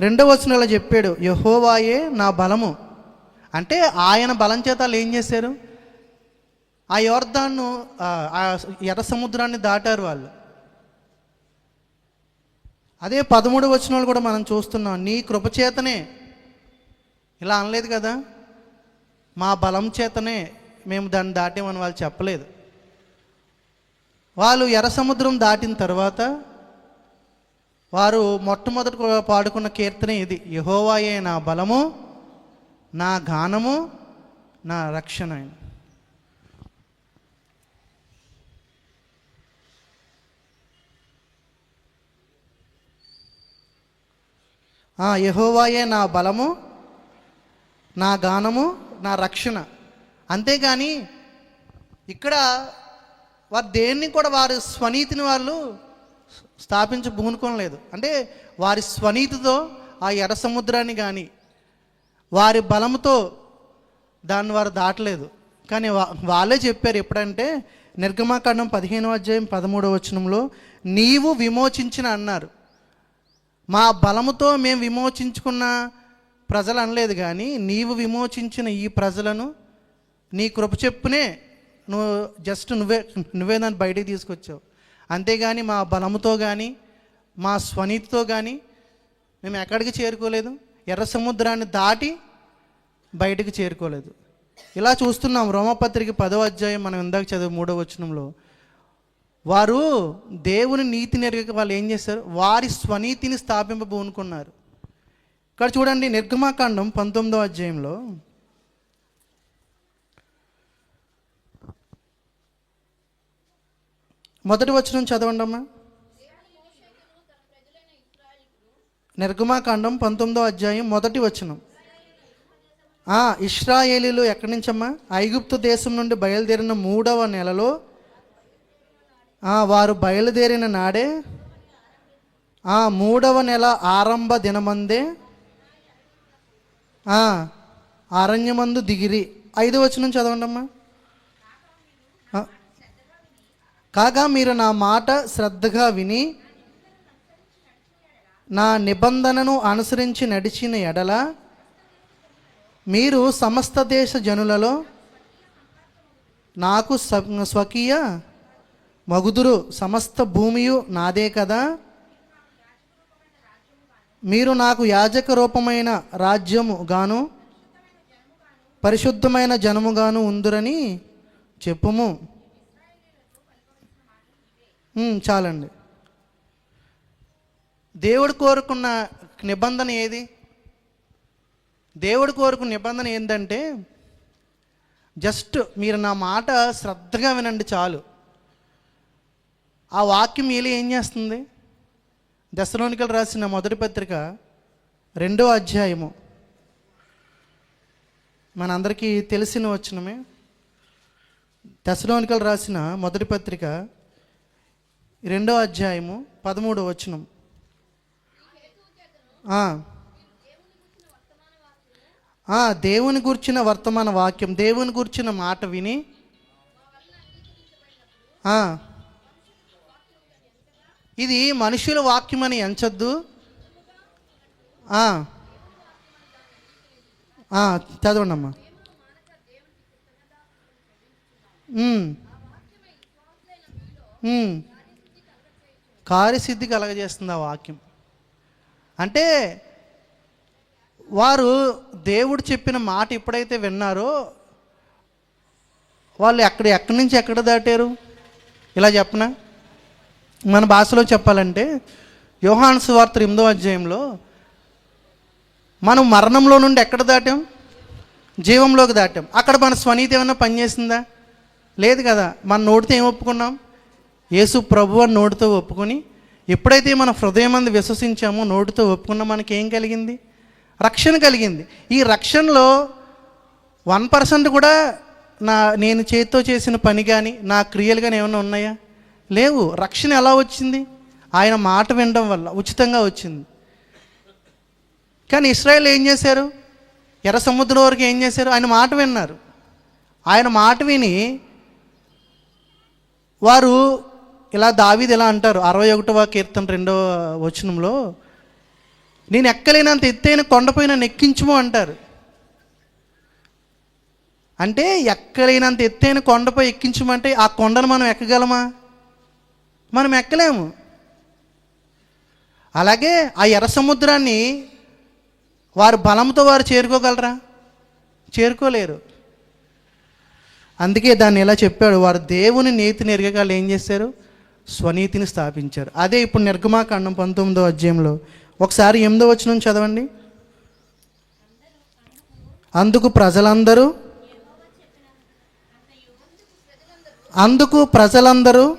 రెండవ వచనంలో చెప్పాడు యహోవాయే నా బలము. అంటే ఆయన బలం చేత వాళ్ళు ఏం చేశారు? ఆ యోర్ధాన్ను ఎర్ర సముద్రాన్ని దాటారు వాళ్ళు. అదే పదమూడు వచనాలు కూడా మనం చూస్తున్నాం నీ కృపచేతనే ఇలా అనలేదు కదా? మా బలం చేతనే మేము దాన్ని దాటామని వాళ్ళు చెప్పలేదు. వాళ్ళు ఎర్ర సముద్రం దాటిన తర్వాత వారు మొట్టమొదటి పాడుకున్న కీర్తన ఇది. యహోవాయే నా బలము నా గానము నా రక్షణ. యహోవాయే ఆ, నా బలము నా గానము నా రక్షణ. అంతేగాని ఇక్కడ వారు దేన్ని కూడా వారు స్వనీతిని వాళ్ళు స్థాపించ పూనుకోలేదు అంటే వారి స్వనీతితో ఆ ఎర్ర సముద్రాన్ని కానీ వారి బలంతో దాన్ని వారు దాటలేదు. కానీ వా- వాళ్ళే చెప్పారు ఎప్పుడంటే నిర్గమాకాండం పదిహేనవ అధ్యాయం పదమూడవ వచనంలో నీవు విమోచించిన అన్నారు. మా బలముతో మేము విమోచించుకున్న ప్రజలు అనలేదు కానీ నీవు విమోచించిన ఈ ప్రజలను నీ కృప చెప్పునే నువ్వు జస్ట్ నువ్వే నువ్వే దాన్ని బయటికి తీసుకొచ్చావు. అంతేగాని మా బలముతో కానీ మా స్వనీతితో కానీ మేము ఎక్కడికి చేరుకోలేదు. ఎర్ర సముద్రాన్ని దాటి బయటికి చేరుకోలేదు. ఇలా చూస్తున్నాం రోమపత్రిక పదవ అధ్యాయం మనం ఇందాక చదివి మూడో వచనంలో. వారు దేవుని నీతి నెరగక వాళ్ళు ఏం చేశారు? వారి స్వనీతిని స్థాపింపబోనుకున్నారు. ఇక్కడ చూడండి నిర్గమాకాండం పంతొమ్మిదో అధ్యాయంలో. మొదటి వచనం చదవండి అమ్మా నిర్గమాకాండం పంతొమ్మిదో అధ్యాయం మొదటి వచనం. ఇస్రాయేలీలు ఎక్కడి నుంచమ్మా? ఐగుప్తు దేశం నుండి బయలుదేరిన మూడవ నెలలో వారు బయలుదేరిన నాడే ఆ మూడవ నెల ఆరంభ దినమందే అరణ్యమందు దిగిరి. ఐదు వచనం చదవండి అమ్మా ఆ, కాగా మీరు నా మాట శ్రద్ధగా విని నా నిబంధనను అనుసరించి నడిచిన ఎడల మీరు సమస్త దేశ జనులలో నాకు స్వకీయ మగుదురు సమస్త భూమియు నాదే కదా? మీరు నాకు యాజక రూపమైన రాజ్యము గాను పరిశుద్ధమైన జనముగాను ఉందురని చెప్పుము. చాలండి. దేవుడు కోరుకున్న నిబంధన ఏది? దేవుడు కోరుకున్న నిబంధన ఏంటంటే జస్ట్ మీరు నా మాట శ్రద్ధగా వినండి చాలు. ఆ వాక్యం మీలో ఏం చేస్తుంది? దశలోనికలు రాసిన మొదటి పత్రిక రెండో అధ్యాయము. మనందరికీ తెలిసిన వచ్చినమే దశలోనికలు రాసిన మొదటి పత్రిక రెండో అధ్యాయము పదమూడో వచనం. దేవుని గుర్చిన వర్తమాన వాక్యం దేవుని గుర్చిన మాట విని ఇది మనుషుల వాక్యం అని ఎంచద్దు. ఆ, చదవండి అమ్మా కార్యసిద్ధి కలగజేస్తుంది ఆ వాక్యం. అంటే వారు దేవుడు చెప్పిన మాట ఎప్పుడైతే విన్నారో వాళ్ళు ఎక్కడ ఎక్కడి నుంచి ఎక్కడ దాటారు? ఇలా చెప్పనా? మన భాషలో చెప్పాలంటే యోహాను సువార్త ఎనిమిదో అధ్యాయంలో మనం మరణంలో నుండి ఎక్కడ దాటాం? జీవంలోకి దాటాం. అక్కడ మన స్వనీతి ఏమైనా పనిచేసిందా? లేదు కదా. మన నోటితో ఏం ఒప్పుకున్నాం? యేసు ప్రభు అని నోటితో ఒప్పుకొని ఎప్పుడైతే మన హృదయం విశ్వసించామో నోటితో ఒప్పుకున్న మనకి ఏం కలిగింది? రక్షణ కలిగింది. ఈ రక్షణలో వన్ పర్సెంట్ కూడా నా నేను చేతితో చేసిన పని కానీ నా క్రియలు కానీ ఏమైనా ఉన్నాయా? లేవు. రక్షణ ఎలా వచ్చింది? ఆయన మాట వినడం వల్ల ఉచితంగా వచ్చింది. కానీ ఇస్రాయల్ ఏం చేశారు? ఎర్ర సముద్రం వరకు ఏం చేశారు? ఆయన మాట విన్నారు. ఆయన మాట విని వారు ఇలా దావీది ఎలా అంటారు? అరవై ఒకటవ కీర్తన రెండవ వచనంలో నేను ఎక్కలేనంత ఎత్తైన కొండపై నన్ను అంటారు. అంటే ఎక్కలేనంత ఎత్తైన కొండపై ఎక్కించమంటే ఆ కొండను మనం ఎక్కగలమా? మనం ఎక్కలేము. అలాగే ఆ ఎర్ర సముద్రాన్ని వారి బలంతో వారు చేరుకోగలరా? చేరుకోలేరు. అందుకే దాన్ని ఎలా చెప్పాడు? వారు దేవుని నీతిని ఎరగగాలు ఏం చేశారు? స్వనీతిని స్థాపించారు. అదే ఇప్పుడు నిర్గమాకాండం పంతొమ్మిదో అధ్యాయంలో. ఒకసారి ఎనిమిదో వచ్చిన చదవండి. అందుకు ప్రజలందరూ అందుకు ప్రజలందరూ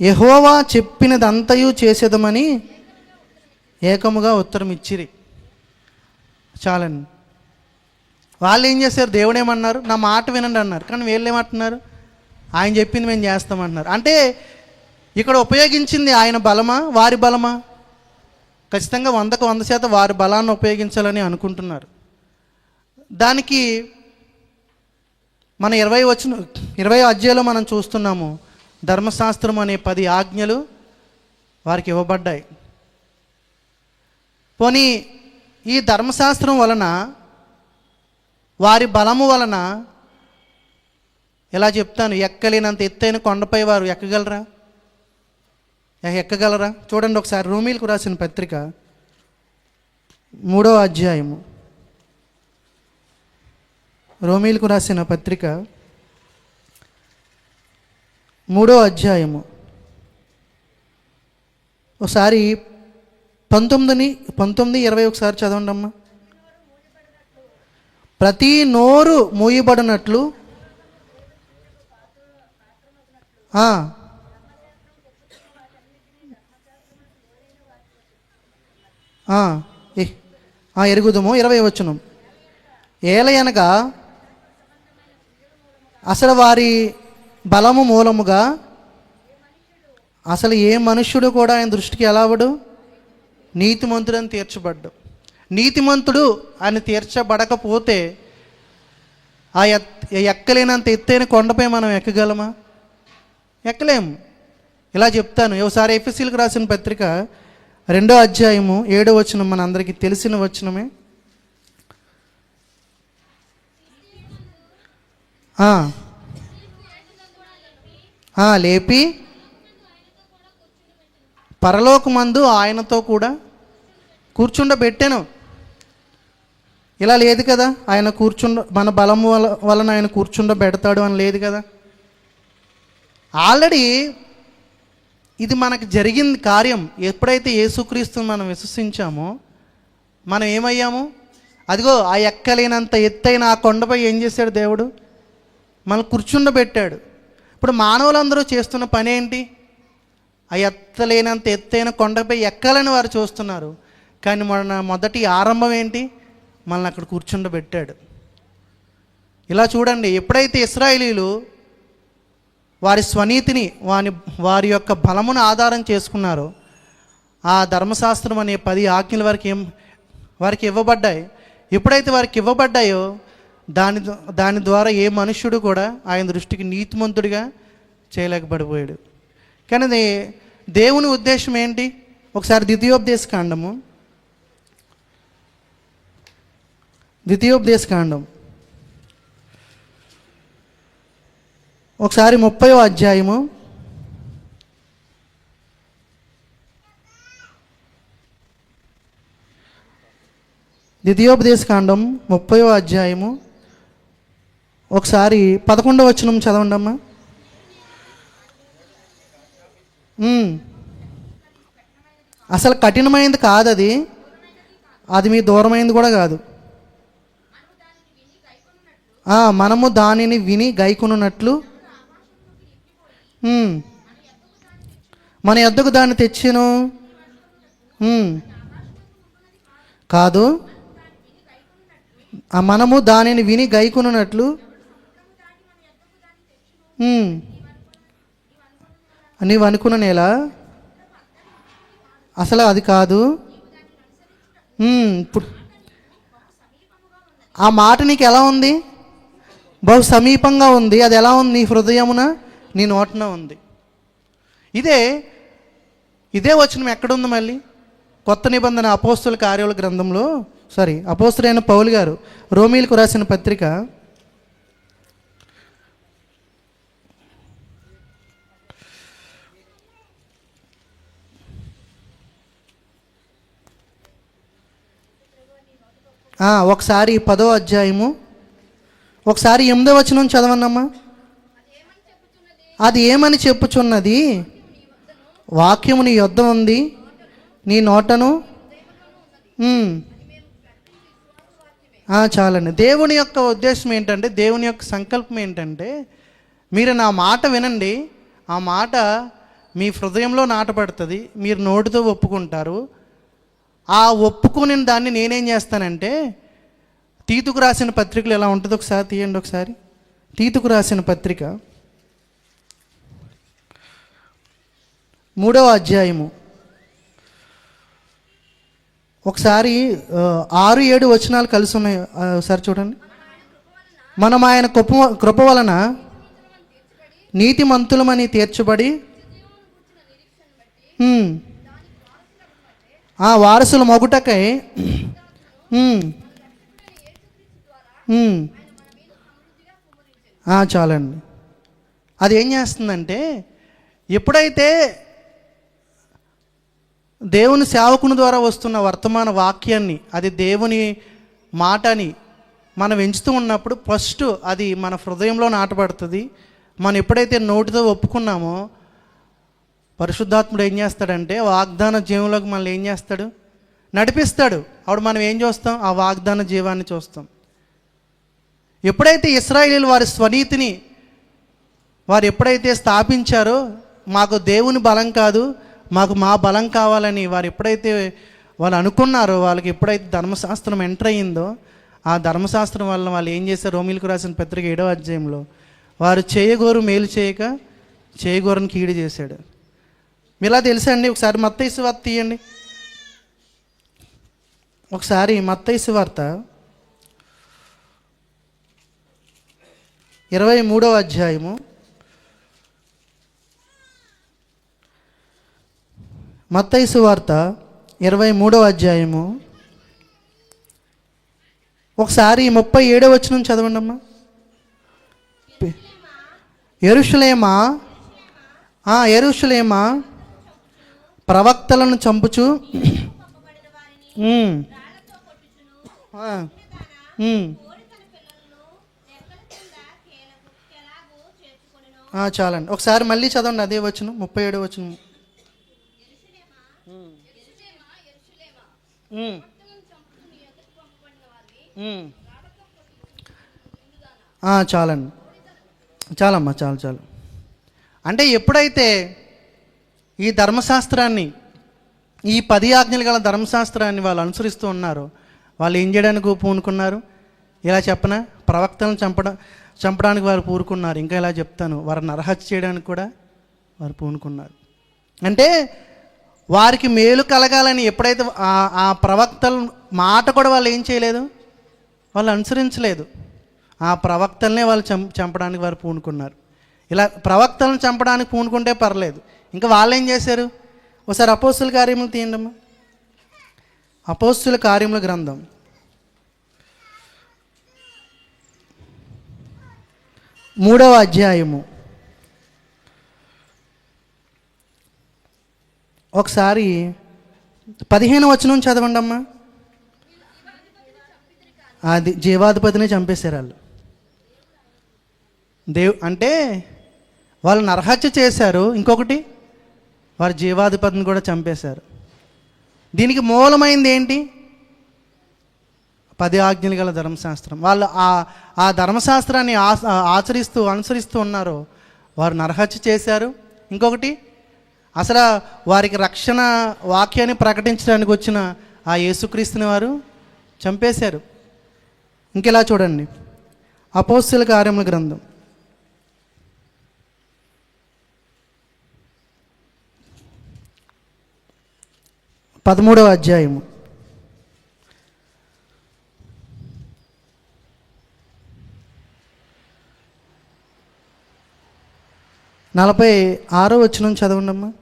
యహోవా చెప్పినదంతయు చేసేదమని ఏకముగా ఉత్తరం ఇచ్చిరి చాలండి. వాళ్ళు ఏం చేశారు? దేవుడేమన్నారు? నా మాట వినండి అన్నారు. కానీ వీళ్ళు ఏమంటున్నారు ఆయన చెప్పింది మేము చేస్తామంటున్నారు. అంటే ఇక్కడ ఉపయోగించింది ఆయన బలమా? వారి బలమా? ఖచ్చితంగా వందకు వంద శాతం వారి బలాన్ని ఉపయోగించాలని అనుకుంటున్నారు. దానికి మన ఇరవై వచ్చిన ఇరవై అధ్యాయంలో మనం చూస్తున్నాము ధర్మశాస్త్రం అనే పది ఆజ్ఞలు వారికి ఇవ్వబడ్డాయి. పోనీ ఈ ధర్మశాస్త్రం వలన వారి బలము వలన ఇలా చెప్తాను ఎక్కలేనంత ఎత్తైన కొండపై వారు ఎక్కగలరా? ఎక్కగలరా? చూడండి ఒకసారి రూమీలకు రాసిన పత్రిక మూడో అధ్యాయము. రోమీలకు రాసిన పత్రిక మూడో అధ్యాయము. ఒకసారి పంతొమ్మిదిని పంతొమ్మిది ఇరవై ఒకసారి చదవండి అమ్మా ప్రతి నోరు మూయబడినట్లు ఆ. ఆ, ఎ- ఆ, ఎరుగుదము ఇరవై వచ్చును ఏలయనగా అసలు వారి బలము మూలముగా అసలు ఏ మనుష్యుడు కూడా ఆయన దృష్టికి ఎలా అవడు నీతిమంతుడని తీర్చబడ్డు. నీతిమంతుడు ఆయన తీర్చబడకపోతే ఆ ఎక్కలేనంత ఎత్తైన కొండపై మనం ఎక్కగలమా? ఎక్కలేము. ఇలా చెప్తాను. ఒకసారి ఎఫ్ఎస్సీలకు రాసిన పత్రిక రెండో అధ్యాయము ఏడో వచనం మన అందరికీ తెలిసిన వచనమే. లేపి పరలోకమందు ఆయనతో కూడా కూర్చుండబెట్టాను. ఇలా లేదు కదా? ఆయన కూర్చుండ మన బలం వల వలన ఆయన కూర్చుండబెడతాడు అని లేదు కదా? ఆల్రెడీ ఇది మనకు జరిగింది కార్యం. ఎప్పుడైతే యేసుక్రీస్తుని మనం విశ్వసించామో మనం ఏమయ్యాము? అదిగో ఆ ఎక్కలేనంత ఎత్తైన ఆ కొండపై ఏం చేశాడు దేవుడు? మనల్ని కూర్చుండబెట్టాడు. ఇప్పుడు మానవులందరూ చేస్తున్న పని ఏంటి? ఆ ఎత్తలేనంత ఎత్తైన కొండపై ఎక్కాలని వారు చూస్తున్నారు. కానీ మన మొదటి ఆరంభం ఏంటి? మనల్ని అక్కడ కూర్చుండబెట్టాడు. ఇలా చూడండి ఎప్పుడైతే ఇస్రాయిలీలు వారి స్వనీతిని వారి వారి యొక్క బలమును ఆధారం చేసుకున్నారో. ఆ ధర్మశాస్త్రం అనే పది ఆజ్ఞలు వారికి ఏం వారికి ఇవ్వబడ్డాయి. ఎప్పుడైతే వారికి ఇవ్వబడ్డాయో దాని దాని ద్వారా ఏ మనుష్యుడు కూడా ఆయన దృష్టికి నీతిమంతుడిగా చేయలేకపోయాడు. కానీ దేవుని ఉద్దేశం ఏంటి? ఒకసారి ద్వితీయోపదేశ కాండము. ద్వితీయోపదేశ కాండం. ఒకసారి ముప్పై అధ్యాయము. ద్వితీయోపదేశ కాండం ముప్పయో అధ్యాయము. ఒకసారి పదకొండవ వచనం చదవండి అమ్మా అసలు కఠినమైనది కాదు అది. అది మీ దూరమైంది కూడా కాదు. మనము దానిని విని గైకొనున్నట్లు మన ఎద్దుకు దాన్ని తెచ్చాను. కాదు ఆ మనము దానిని విని గైకొనున్నట్లు. నీవు అనుకున్న నేల అసలు అది కాదు. ఇప్పుడు ఆ మాట నీకు ఎలా ఉంది? బహు సమీపంగా ఉంది. అది ఎలా ఉంది నీ హృదయమున? నీ నోటన ఉంది. ఇదే ఇదే వచనం ఎక్కడుంది మళ్ళీ? కొత్త నిబంధన అపోస్తుల కార్యాల గ్రంథంలో సారీ అపోస్తుడైన పౌలు గారు రోమీలకు రాసిన పత్రిక. ఒకసారి పదో అధ్యాయము ఒకసారి ఎనిమిదో వచనం చదవన్నమ్మా అది ఏమని చెప్పుచున్నది? వాక్యము నీ యొద్ద ఉంది. నీ నోటను? చాలండి. దేవుని యొక్క ఉద్దేశం ఏంటంటే దేవుని యొక్క సంకల్పం ఏంటంటే మీరు నా మాట వినండి. ఆ మాట మీ హృదయంలో నాటపడుతుంది మీరు నోటితో ఒప్పుకుంటారు. ఆ ఒప్పుకుని దాన్ని నేనేం చేస్తానంటే తీతుకు రాసిన పత్రికలు ఎలా ఉంటుందో ఒకసారి తీయండి ఒకసారి. తీతుకు రాసిన పత్రిక. మూడవ అధ్యాయము. ఒకసారి ఆరు ఏడు వచనాలు కలిసి ఉన్నాయి. ఒకసారి చూడండి. మనం ఆయన కృప కృప వలన నీతిమంతులమని తీర్చబడి ఆ వారసుల మొగుటకై చాలండి. అది ఏం చేస్తుందంటే ఎప్పుడైతే దేవుని సేవకుని ద్వారా వస్తున్న వర్తమాన వాక్యాన్ని అది దేవుని మాటని మనం ఎంచుతూ ఉన్నప్పుడు ఫస్ట్ అది మన హృదయంలో నాటబడుతుంది. మనం ఎప్పుడైతే నోటితో ఒప్పుకున్నామో పరిశుద్ధాత్ముడు ఏం చేస్తాడంటే వాగ్దాన జీవంలోకి మనల్ని ఏం చేస్తాడు? నడిపిస్తాడు. అప్పుడు మనం ఏం చూస్తాం? ఆ వాగ్దాన జీవాన్ని చూస్తాం. ఎప్పుడైతే ఇస్రాయేలీలు వారి స్వనీతిని వారు ఎప్పుడైతే స్థాపించారో మాకు దేవుని బలం కాదు మాకు మా బలం కావాలని వారు ఎప్పుడైతే వాళ్ళు అనుకున్నారో వాళ్ళకి ఎప్పుడైతే ధర్మశాస్త్రం ఎంటర్ అయ్యిందో ఆ ధర్మశాస్త్రం వల్ల వాళ్ళు ఏం చేశారు? రోమిలకు రాసిన పత్రిక ఏడవ అధ్యాయంలో వారు చేయగోరు మేలు చేయక చేయగోరని కీడు చేశాడు. మీలా తెలుసా అండి? ఒకసారి మత్తైసు వార్త తీయండి. ఒకసారి మత్తైసు వార్త ఇరవై మూడవ అధ్యాయము మత్తైసు వార్త ఇరవై మూడవ అధ్యాయము. ఒకసారి ముప్పై ఏడవ వచనం చదవండి అమ్మా. ఎరుషులేమా? ఎరుషులేమా? ప్రవక్తలను చంపుచు. చాలండి. ఒకసారి మళ్ళీ చదవండి అదే వచ్చును ముప్పై ఏడవ వచ్చును చాలండి. చాలమ్మా చాలు చాలు. అంటే ఎప్పుడైతే ఈ ధర్మశాస్త్రాన్ని ఈ పది ఆజ్ఞలు గల ధర్మశాస్త్రాన్ని వాళ్ళు అనుసరిస్తూ ఉన్నారో వాళ్ళు ఏం చేయడానికి పూనుకున్నారు ఇలా చెప్పనా? ప్రవక్తలను చంపడం చంపడానికి వారు పూనుకున్నారు ఇంకా ఇలా చెప్తాను. వారిని నరహత్య చేయడానికి కూడా వారు పూనుకున్నారు అంటే వారికి మేలు కలగాలని ఎప్పుడైతే ఆ- ప్రవక్తల మాట కూడా వాళ్ళు ఏం చేయలేదు? వాళ్ళు అనుసరించలేదు. ఆ ప్రవక్తలనే వాళ్ళు చం చంపడానికి వారు పూనుకున్నారు. ఇలా ప్రవక్తలను చంపడానికి పూనుకుంటే పర్లేదు. ఇంకా వాళ్ళు ఏం చేశారు? ఒకసారి అపోస్తుల కార్యములు తీయండి అపోస్తుల కార్యముల గ్రంథం. మూడవ అధ్యాయము. ఒకసారి పదిహేను వచనం చదవండి అమ్మా అది జీవాధిపతిని చంపేశారు వాళ్ళు. దేవ్ అంటే వాళ్ళు నరహత్య చేశారు. ఇంకొకటి వారి జీవాధిపతిని కూడా చంపేశారు. దీనికి మూలమైంది ఏంటి? పది ఆజ్ఞలు గల ధర్మశాస్త్రం. వాళ్ళు ఆ ఆ ధర్మశాస్త్రాన్ని ఆ- ఆచరిస్తూ అనుసరిస్తూ ఉన్నారు. వారు నరహత్య చేశారు. ఇంకొకటి అసలు వారికి రక్షణ వాక్యాన్ని ప్రకటించడానికి వచ్చిన ఆ యేసుక్రీస్తుని వారు చంపేశారు. ఇంకెలా చూడండి. అపోస్తుల కార్యముల గ్రంథం. పదమూడవ అధ్యాయము. నలభై ఆరో వచ్చిన చదవండమ్మా.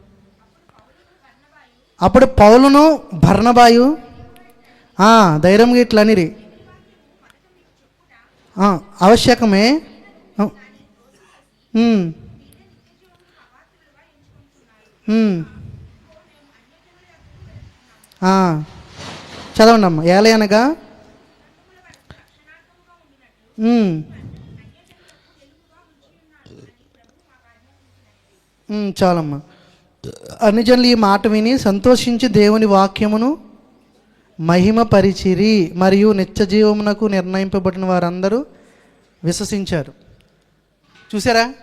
అప్పుడు పౌలును భర్ణబాయు ధైర్యం ధైర్యంగా ఇట్లా అనిరి. ఆవశ్యకమే. చదవండి అమ్మ. ఏలే అనగా? చాలమ్మా. అనుజనులు ఈ మాట విని సంతోషించి దేవుని వాక్యమును మహిమపరిచిరి మరియు నిత్య జీవమునకు నిర్ణయింపబడిన వారందరూ విశ్వసించారు. చూసారా?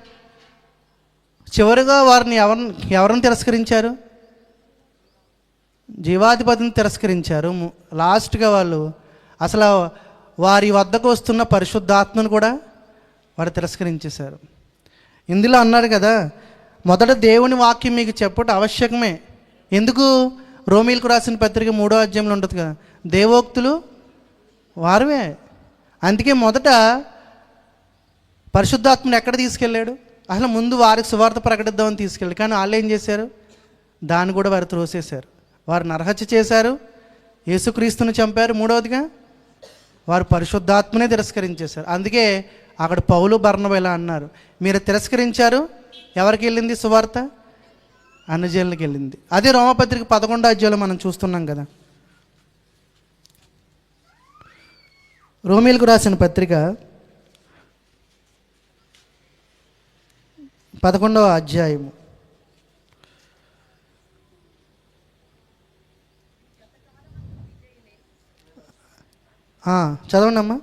చివరిగా వారిని ఎవరిని ఎవరిని తిరస్కరించారు? జీవాధిపతిని తిరస్కరించారు. లాస్ట్గా వాళ్ళు అసలు వారి వద్దకు వస్తున్న పరిశుద్ధాత్మను కూడా వారు తిరస్కరించేశారు. ఇందులో అన్నాడు కదా మొదట దేవుని వాక్యం మీకు చెప్పటం ఆవశ్యకమే. ఎందుకు? రోమిల్కు రాసిన పత్రిక మూడో అధ్యాయంలో ఉంటుంది కదా. దేవోక్తులు వారివే అందుకే మొదట పరిశుద్ధాత్మను ఎక్కడ తీసుకెళ్ళాడు? అసలు ముందు వారికి సువార్త ప్రకటిద్దామని తీసుకెళ్ళాడు. కానీ వాళ్ళు ఏం చేశారు? దాన్ని కూడా వారు త్రోసేశారు. వారు నరహత్య చేశారు. యేసుక్రీస్తుని చంపారు. మూడవదిగా వారు పరిశుద్ధాత్మనే తిరస్కరించేశారు. అందుకే అక్కడ పౌలు బర్ణవ ఇలా అన్నారు. మీరు తిరస్కరించారు ఎవరికి వెళ్ళింది సువార్త? అన్నజనులకు వెళ్ళింది. అదే రోమపత్రిక పదకొండో అధ్యాయంలో మనం చూస్తున్నాం కదా. రోమిలకు రాసిన పత్రిక పదకొండవ అధ్యాయము. చదవండి అమ్మా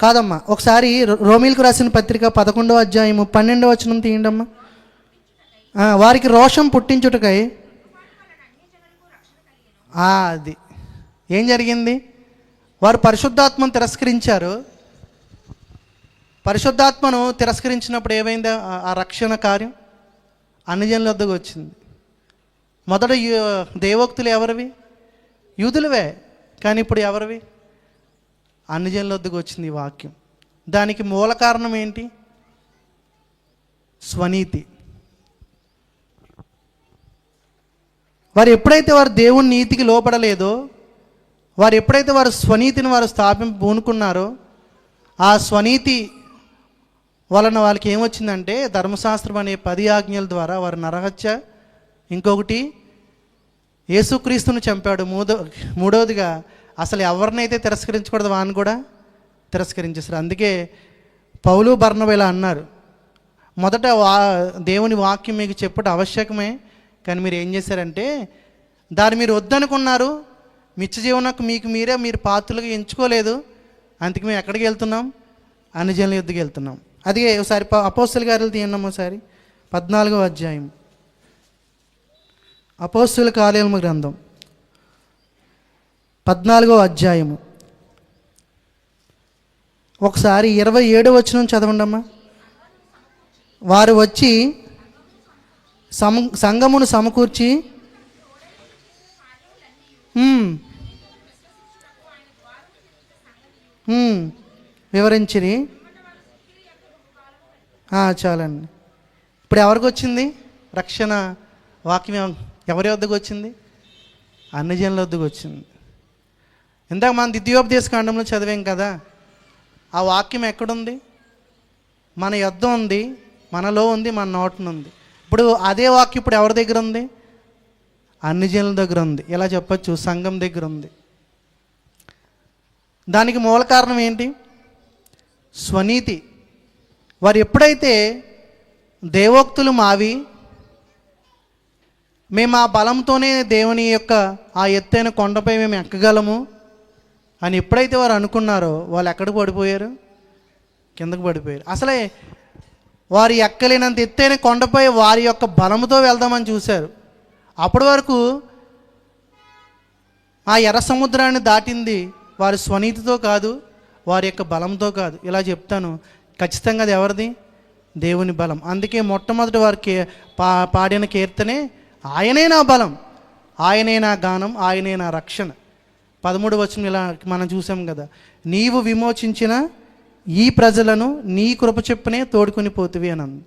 కాదమ్మా ఒకసారి రో- రాసిన పత్రిక పదకొండవ అధ్యాయము పన్నెండవ వచనం తీయండమ్మా. వారికి రోషం పుట్టించుటకై అది. ఏం జరిగింది? వారు పరిశుద్ధాత్మను తిరస్కరించారు. పరిశుద్ధాత్మను తిరస్కరించినప్పుడు ఏమైంది? ఆ- రక్షణ కార్యం అన్ని వద్దకు వచ్చింది. మొదట దేవోక్తులు ఎవరివి? యూదులవే. కానీ ఇప్పుడు ఎవరివి? అన్ని వద్దకు వచ్చింది ఈ వాక్యం. దానికి మూల కారణం ఏంటి? స్వనీతి. వారు ఎప్పుడైతే వారు దేవుని నీతికి లోపడలేదో వారు ఎప్పుడైతే వారు స్వనీతిని వారు స్థాపింపు పూనుకున్నారో ఆ స్వనీతి వలన వాళ్ళకి ఏమొచ్చిందంటే ధర్మశాస్త్రం అనే పది ఆజ్ఞల ద్వారా వారు నరహత్య ఇంకొకటి యేసుక్రీస్తును చంపాడు. మూడో మూడవదిగా అసలు ఎవరినైతే తిరస్కరించకూడదు వాని కూడా తిరస్కరించేస్తారు అందుకే పౌలు బర్ణవ ఇలా అన్నారు మొదట వా దేవుని వాక్యం మీకు చెప్పడం ఆవశ్యకమే కానీ మీరు ఏం చేశారంటే దాన్ని మీరు వద్దనుకున్నారు మిచ్చ జీవనకు మీకు మీరే మీరు పాత్రలుగా ఎంచుకోలేదు అందుకే మేము ఎక్కడికి వెళ్తున్నాం? అన్ని యుద్ధకి వెళ్తున్నాం. అది ఒకసారి అపోస్తుల గారు తీయండి ఒకసారి. పద్నాలుగో అధ్యాయం. అపోస్తుల కార్యాలయం గ్రంథం. పద్నాలుగో అధ్యాయము. ఒకసారి ఇరవై ఏడో వచ్చిన చదవండమ్మా. వారు వచ్చి సమ సంఘమును సమకూర్చి వివరించిరి. చాలండి. ఇప్పుడు ఎవరికి వచ్చింది? రక్షణ వాక్యం ఎవరి వద్దకు వచ్చింది? అన్ని జనుల వద్దకు వచ్చింది. ఇందాక మన ద్వితీయోపదేశ కాండంలో చదివాం కదా ఆ వాక్యం ఎక్కడుంది? మన యుద్ధం ఉంది మనలో ఉంది మన నోటన ఉంది. ఇప్పుడు అదే వాక్యం ఇప్పుడు ఎవరి దగ్గర ఉంది? అన్ని జనుల దగ్గర ఉంది. ఇలా చెప్పచ్చు? సంఘం దగ్గర ఉంది. దానికి మూల కారణం ఏంటి? స్వనీతి. వారు ఎప్పుడైతే దేవోక్తులు మావి మేము ఆ బలంతోనే దేవుని యొక్క ఆ ఎత్తైన కొండపై మేము ఎక్కగలము? అని ఎప్పుడైతే వారు అనుకున్నారో వాళ్ళు ఎక్కడికి పడిపోయారు? కిందకు పడిపోయారు. అసలే వారు ఎక్కలేనంత ఎత్తైన కొండపై వారి యొక్క బలముతో వెళ్దామని చూశారు. అప్పటి వరకు ఆ ఎర్ర సముద్రాన్ని దాటింది వారి స్వనీతితో కాదు వారి యొక్క బలంతో కాదు. ఇలా చెప్తాను. ఖచ్చితంగా అది ఎవరిది? దేవుని బలం. అందుకే మొట్టమొదటి వారికి పా పాడిన కీర్తనే ఆయనే నా బలం ఆయనే నా గానం ఆయనే నా రక్షణ. పదమూడు వచ్చిన ఇలా మనం చూసాం కదా. నీవు విమోచించిన ఈ ప్రజలను నీ కృప చెప్పునే తోడుకొని పోతువి అని అంది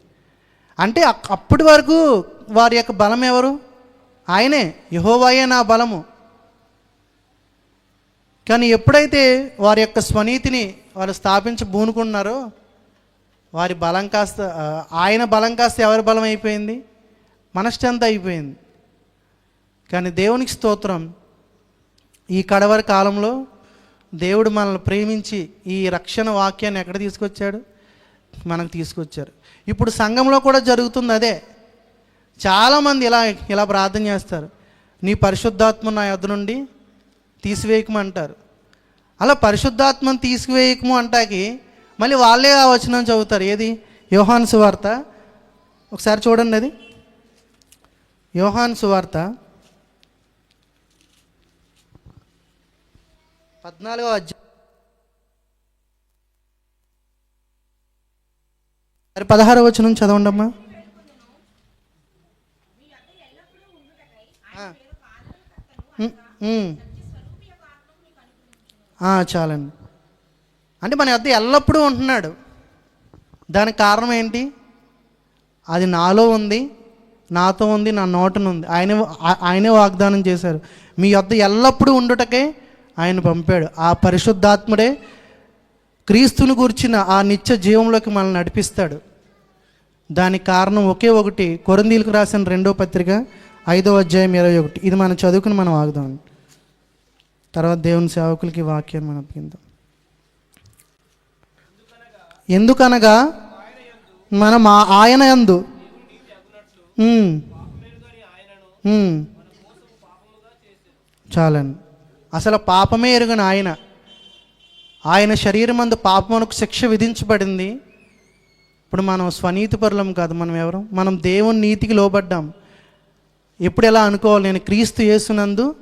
అంటే అప్పటి వరకు వారి యొక్క బలం ఎవరు? ఆయనే. యహోవాయే నా బలము. కానీ ఎప్పుడైతే వారి యొక్క స్వనీతిని వాళ్ళు స్థాపించి బూనుకున్నారో వారి బలం కాస్త ఆయన బలం కాస్త ఎవరి బలం అయిపోయింది? మన స్ట్రెంత్ అయిపోయింది. కానీ దేవునికి స్తోత్రం ఈ కడవరి కాలంలో దేవుడు మనల్ని ప్రేమించి ఈ రక్షణ వాక్యాన్ని ఎక్కడ తీసుకొచ్చాడు? మనకు తీసుకొచ్చారు. ఇప్పుడు సంఘంలో కూడా జరుగుతుంది అదే. చాలామంది ఇలా ఇలా ప్రార్థన చేస్తారు. నీ పరిశుద్ధాత్మ నా యొద్ నుండి తీసివేయకమంటారు. అలా పరిశుద్ధాత్మను తీసుకువేయకము అంటాకి మళ్ళీ వాళ్ళే ఆ వచనం చదువుతారు. ఏది? యోహాన్ సువార్త. ఒకసారి చూడండి అది. యోహాన్ సువార్త. పద్నాలుగో అధ్యాయం. మరి పదహారో వచనం చదవండి అమ్మా చాలండి. అంటే మన అద్దె ఎల్లప్పుడూ ఉంటున్నాడు. దానికి కారణం ఏంటి? అది నాలో ఉంది నాతో ఉంది నా నోటను ఉంది ఆయన ఆయనే వాగ్దానం చేశారు. మీ వద్ద ఎల్లప్పుడూ ఉండుటకే ఆయన పంపాడు. ఆ పరిశుద్ధాత్ముడే క్రీస్తును గుర్చిన ఆ నిత్య జీవంలోకి మనల్ని నడిపిస్తాడు. దానికి కారణం ఒకే ఒకటి కొరందీలకు రాసిన రెండో పత్రిక ఐదో అధ్యాయం ఇరవై ఒకటి. ఇది మనం చదువుకుని మనం ఆగుదాం. తర్వాత దేవుని సేవకులకి వాక్యాన్ని మనం అప్పగిందాం. ఎందుకనగా మనం ఆ- ఆయన యందు చాలండి. అసలు పాపమే ఎరుగని ఆయన. ఆయన శరీరం అందు పాపమునకు శిక్ష విధించబడింది. ఇప్పుడు మనం స్వనీతి పరులం కాదు మనం ఎవరు? మనం దేవుని నీతికి లోబడ్డాం. ఎప్పుడు ఎలా అనుకోవాలి? నేను క్రీస్తు చేసినందు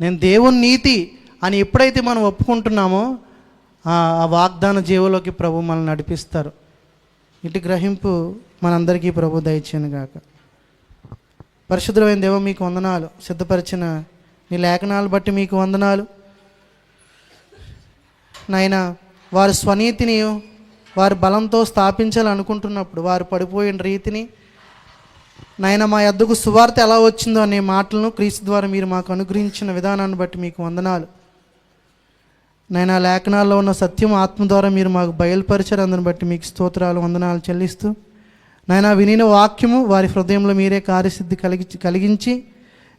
నేను దేవుని నీతి అని ఎప్పుడైతే మనం ఒప్పుకుంటున్నామో ఆ ఆ వాగ్దాన జీవులోకి ప్రభు మనల్ని నడిపిస్తారు. ఇటు గ్రహింపు మనందరికీ ప్రభు దయచేయను గాక పరిశుద్ధమైన దేవ మీకు వందనాలు. సిద్ధపరిచిన నీ లేఖనాలు బట్టి మీకు వందనాలు. నాయన వారి స్వనీతిని వారి బలంతో స్థాపించాలనుకుంటున్నప్పుడు వారు పడిపోయిన రీతిని నాయన మా యొద్దకు సువార్త ఎలా వచ్చిందో అనే మాటలను క్రీస్తు ద్వారా మీరు మాకు అనుగ్రహించిన విధానాన్ని బట్టి మీకు వందనాలు. నాయన లేఖనాల్లో ఉన్న సత్యం ఆత్మ ద్వారా మీరు మాకు బయలుపరిచారు. అందుని బట్టి మీకు స్తోత్రాలు వందనాలు చెల్లిస్తూ నాయన వినిన వాక్యము వారి హృదయంలో మీరే కార్యసిద్ధి కలిగి కలిగించి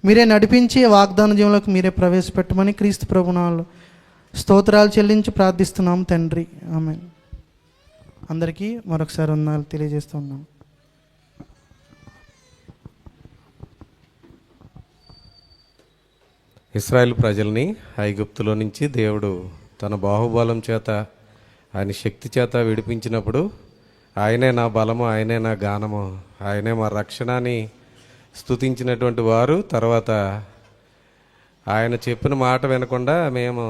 మీరే నడిపించి వాగ్దాన జీవంలోకి మీరే ప్రవేశపెట్టమని క్రీస్తు ప్రభునాలు స్తోత్రాలు చెల్లించి ప్రార్థిస్తున్నాం తండ్రి. ఆమె అందరికీ మరొకసారి వందనాలు తెలియజేస్తున్నాం ఇస్రాయేల్ ప్రజల్ని ఐగుప్తులో నుంచి దేవుడు తన బాహుబలం చేత ఆయన శక్తి చేత విడిపించినప్పుడు ఆయనే నా బలము ఆయనే నా గానము ఆయనే మా రక్షణ అని స్థుతించినటువంటి వారు తర్వాత ఆయన చెప్పిన మాట వినకుండా మేము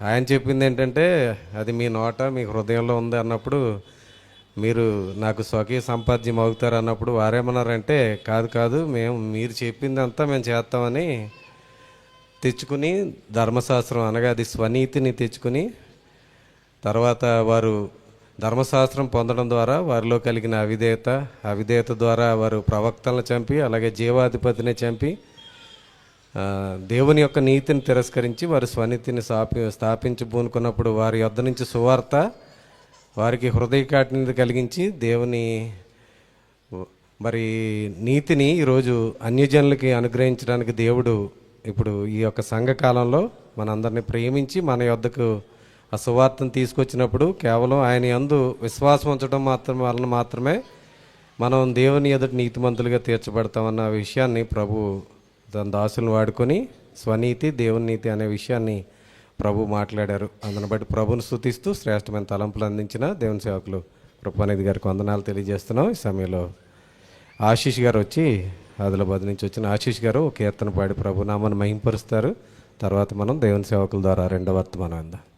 ఆయన చెప్పింది ఏంటంటే అది మీ నోట మీ హృదయంలో ఉంది అన్నప్పుడు మీరు నాకు స్వకీయ సంపాద్యం అవుతారు అన్నప్పుడు వారేమన్నారంటే కాదు కాదు మేము మీరు చెప్పిందంతా మేము చేస్తామని తెచ్చుకుని ధర్మశాస్త్రం అనగా అది స్వనీతిని తెచ్చుకుని తర్వాత వారు ధర్మశాస్త్రం పొందడం ద్వారా వారిలో కలిగిన అవిధేయత అవిధేయత ద్వారా వారు ప్రవక్తలను చంపి అలాగే జీవాధిపతిని చంపి దేవుని యొక్క నీతిని తిరస్కరించి వారి స్వనీతిని స్థాపి స్థాపించబూనుకున్నప్పుడు వారి యొద్ద నుంచి సువార్త వారికి హృదయకాటిని కలిగించి దేవుని మరి నీతిని ఈరోజు అన్యజనులకి అనుగ్రహించడానికి దేవుడు ఇప్పుడు ఈ యొక్క సంఘకాలంలో మనందరిని ప్రేమించి మన యొద్దకు ఆ సువార్తను తీసుకొచ్చినప్పుడు కేవలం ఆయన యందు విశ్వాసం ఉంచడం మాత్రం వలన మాత్రమే మనం దేవుని ఎదుటి నీతిమంతులుగా తీర్చబడతామన్న విషయాన్ని ప్రభు తన దాసులను వాడుకొని స్వనీతి దేవుని నీతి అనే విషయాన్ని ప్రభు మాట్లాడారు. అందుని బట్టి ప్రభుని స్థుతిస్తూ శ్రేష్టమైన తలంపులు అందించిన దేవుని సేవకులు కృపానిధి గారికి వందనాలు తెలియజేస్తున్నాం. ఈ సమయంలో ఆశీష్ గారు వచ్చి ఆదిలాబాద్ నుంచి వచ్చిన ఆశీష్ గారు కీర్తన పాడి ప్రభు నామను మహింపరుస్తారు. తర్వాత మనం దేవుని సేవకుల ద్వారా రెండవ వర్తమానం అందాం